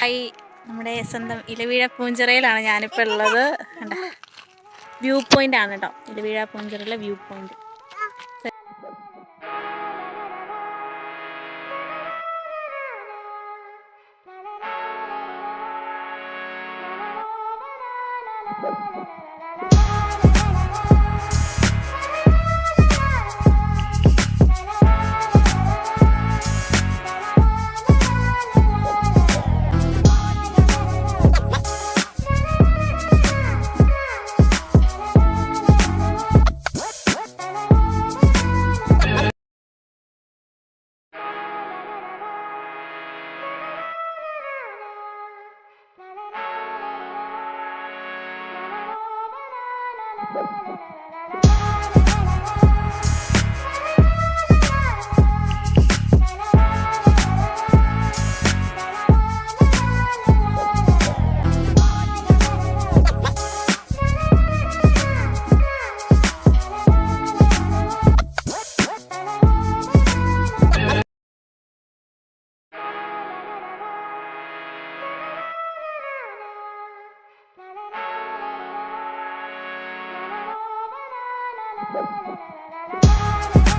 Hi നമ്മുടെ സ്വന്തം ഇലവീഴ പൂഞ്ചിറയിലാണ് ഞാനിപ്പോൾ ഉള്ളത്. കണ്ട? വ്യൂ പോയിന്റ് ആണ് കേട്ടോ Ilaveezha പൂഞ്ചിറയിലെ view point la la la la la la la la